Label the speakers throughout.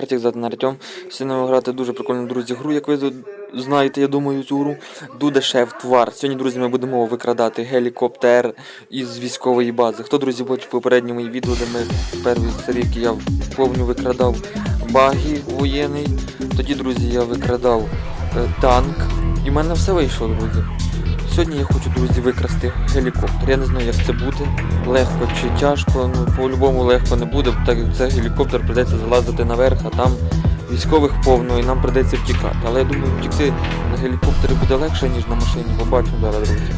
Speaker 1: Артік задана Артем. Сьогодні ми грати дуже прикольну, друзі, гру, як ви знаєте, я думаю, цю гру. Дуде шеф твар. Сьогодні, друзі, ми будемо викрадати гелікоптер із військової бази. Хто, друзі, бачив попередньому відео, де ми перші серійки я повню викрадав баги воєнний. Тоді, друзі, я викрадав е, танк. І в мене все вийшло, друзі. Сьогодні я хочу, друзі, викрасти гелікоптер. Я не знаю, як це буде. Легко чи тяжко. Ну, по-любому легко не буде, так як це гелікоптер прийдеться залазити наверх, а там військових повно і нам прийдеться втікати. Але я думаю, втікти на гелікоптері буде легше, ніж на машині. Побачимо зараз, друзі.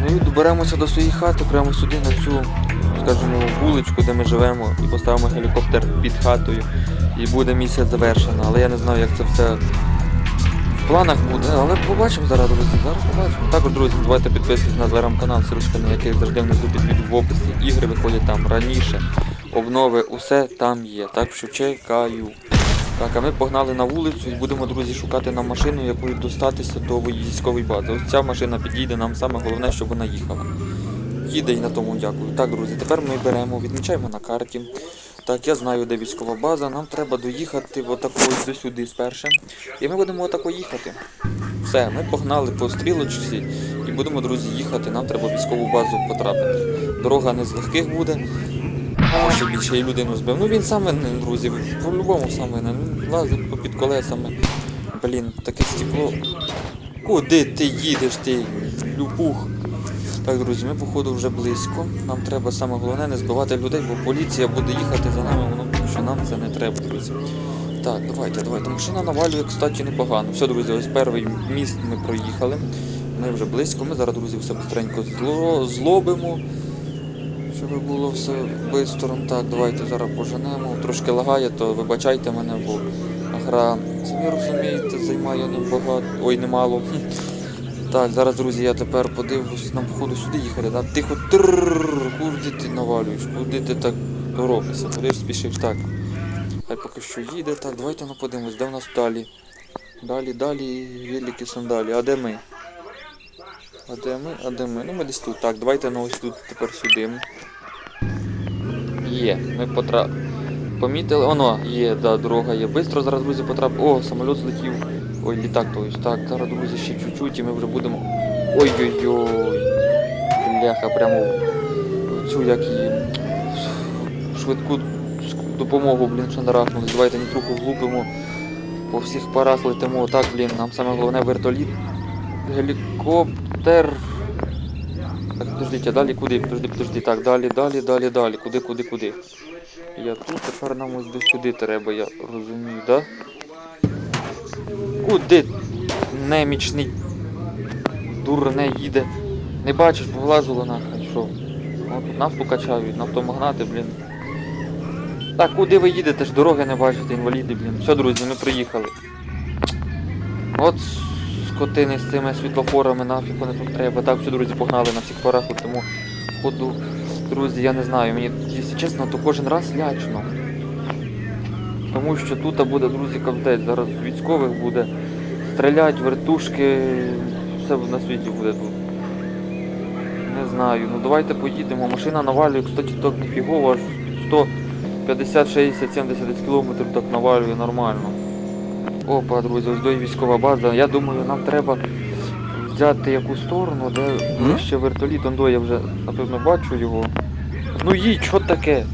Speaker 1: Ну і доберемося до своєї хати, прямо сюди, на цю, скажімо, вуличку, де ми живемо, і поставимо гелікоптер під хатою. І буде місія завершена. Але я не знаю, як це все в планах буде, але побачимо зараз, друзі. Зараз побачимо. Також, друзі, не забувайте підписуватись на телеграм-канал, силочка на який завжди внизу під відео в описі. Ігри виходять там раніше. Обнови, усе там є. Так що чекаю. Так, а ми погнали на вулицю і будемо, друзі, шукати нам машину, якою достатися до військової бази. Ось ця машина підійде, нам саме головне, щоб вона їхала. Їде і на тому дякую. Так, друзі, тепер ми беремо, відмічаємо на карті. Так, я знаю, де військова база. Нам треба доїхати отако ось до сюди спершу. І ми будемо отако їхати. Все, ми погнали по стрілочці і будемо, друзі, їхати. Нам треба військову базу потрапити. Дорога не з легких буде. А більше і людину збив. Ну він саме не, друзі, по-любому саме не лазить попід колесами. Блін, таке стекло. Куди ти їдеш, ти люпух? Так, друзі, ми походу вже близько. Нам треба саме головне не збивати людей, бо поліція буде їхати за нами, воно що нам це не треба, друзі. Так, давайте, давайте. Машина навалює, кстати, непогано. Все, друзі, ось перший міст ми проїхали. Ми вже близько. Ми зараз, друзі, все быстренько зло... злобимо. Щоб було все швидко. Так, давайте зараз поженемо. Трошки лагає, то вибачайте мене, бо гра, самі розумієте, займає небагато. Ой, немало. Так, зараз, друзі, я тепер подивлюсь, нам походу сюди їхати, так? Тихо, трррррр, куди ти навалюєш, куди ти так торопишся, куди ж спішиш, так. Хай поки що їде, так, давайте ну де в нас далі. Далі, далі, великі сандалі. А де ми? А де ми? А де ми? Ну ми десь тут. Так, давайте ну ось тут тепер сюди. Є, ми потра... Помітили. Оно, є, да, дорога є. Бистро зараз, друзі, потрап. О, самоліт злетів. Ой, літак, то ось. Так, зараз, друзі, ще чуть-чуть і ми вже будемо. Ой-ой-ой. Бляха, прямо цю як її. Швидку допомогу, блін, шандарахнули. Давайте нітруху влупимо. По всіх парах летимо. Так, блін, нам саме головне вертоліт. Гелікоптер. Так, подождіть, а далі куди? Подожди, подожди. Так, далі, далі, далі, далі. Куди, куди, куди? Я тут, тепер нам ось до сюди треба, я розумію, да? Куди? Немічний дурне їде. Не бачиш, повлазило нахрен, що? О, тут нафту качають, нафтомагнати, блін. Так, куди ви їдете ж дороги не бачите, інваліди, блін. Все, друзі, ми приїхали. От скотини з цими світлофорами, нафіг вони тут треба. Так, все, друзі, погнали на всіх парах, тому ходу. Друзі, я не знаю, мені, якщо чесно, то кожен раз лячно. Тому що тут буде, друзі, кавдець. Зараз військових буде стрілять, вертушки, все на світі буде тут. Не знаю, ну давайте поїдемо. Машина навалює, кстати, так ніфігово, аж 150, 60, 70 кілометрів так навалює нормально. Опа, друзі, ось до військова база. Я думаю, нам треба взяти яку сторону, де
Speaker 2: М?
Speaker 1: ще вертоліт, ондо я вже напевно бачу його. Ну їдь, що таке?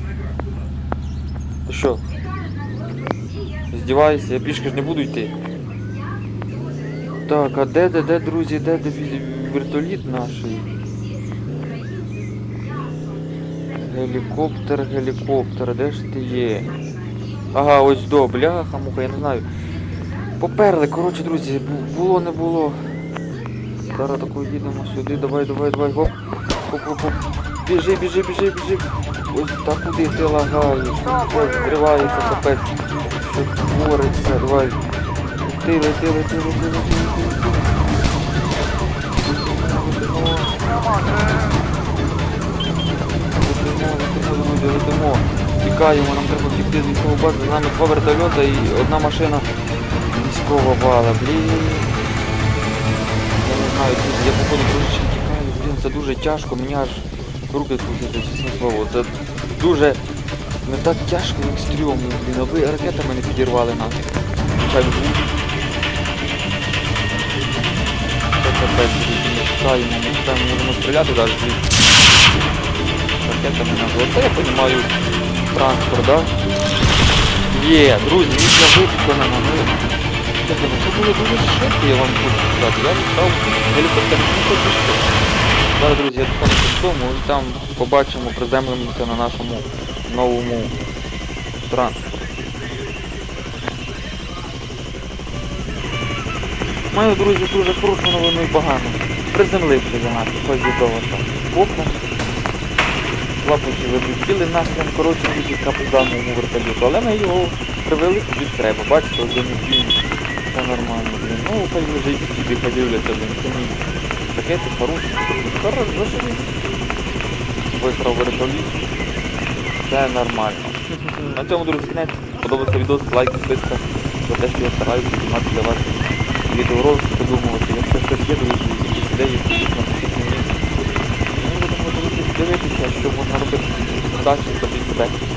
Speaker 1: Що? Здівайся, я пішки ж не буду йти. Так, а де, де, де, друзі, де, де вертоліт наш? Гелікоптер, гелікоптер, де ж ти є? Ага, ось до, бляха, муха, я не знаю. Поперли, коротше, друзі, було, не було. Зараз тако їдемо сюди, давай, давай, давай, гоп. Хоп, хоп, хоп. Біжи, біжи, біжи, біжи. Ось так куди ти лагаєш? Все, зривається капець. Що твориться, давай. Лети, лети, лети, лети, лети, лети, лети. Летимо. Тікаємо, нам треба втікти з військової бази. За нами два вертольота і одна машина військова бала. Блін. Я не знаю, я походу трошечки тікаю, блін, це дуже тяжко, мені аж руки трусяться, чесне слово. Це дуже Не так тяжко, як стрьомно, блін, аби ракетами не підірвали нас. Хай звук. Це капець, друзі, ми чекаємо, ми чекаємо, можемо стріляти далі. Ракетами нас. Оце я розумію транспорт, да? Є, друзі, місія виконана. Ми... Це було дуже швидко, я вам хочу сказати. Я літав гелікоптер не хочу швидко. Зараз, друзі, я додому і там побачимо, приземлимося на нашому новому транспорті. Маю, друзі, дуже хорошу новину і погану. Приземлився за нас, якось відомо там. Боку. Лапочі вилетіли нахрен, коротше, дуже капузданому вертольоту. Але ми його привели куди треба. Бачите, один він. Все нормально, блін. Ну, хай лежить, собі подивляться, блін. Це мій ракети, хороші. Хорош, зашивись. Виграв вертоліт. Все нормально. На цьому, друзі, кінець. Подобається відео, лайк, підписка. За те, що я стараюся знімати для вас відеоролики, придумувати. Якщо щось є, друзі, якісь ідеї, напишіть мені. Ми будемо дивитися, що можна робити. Удачі, тобі себе.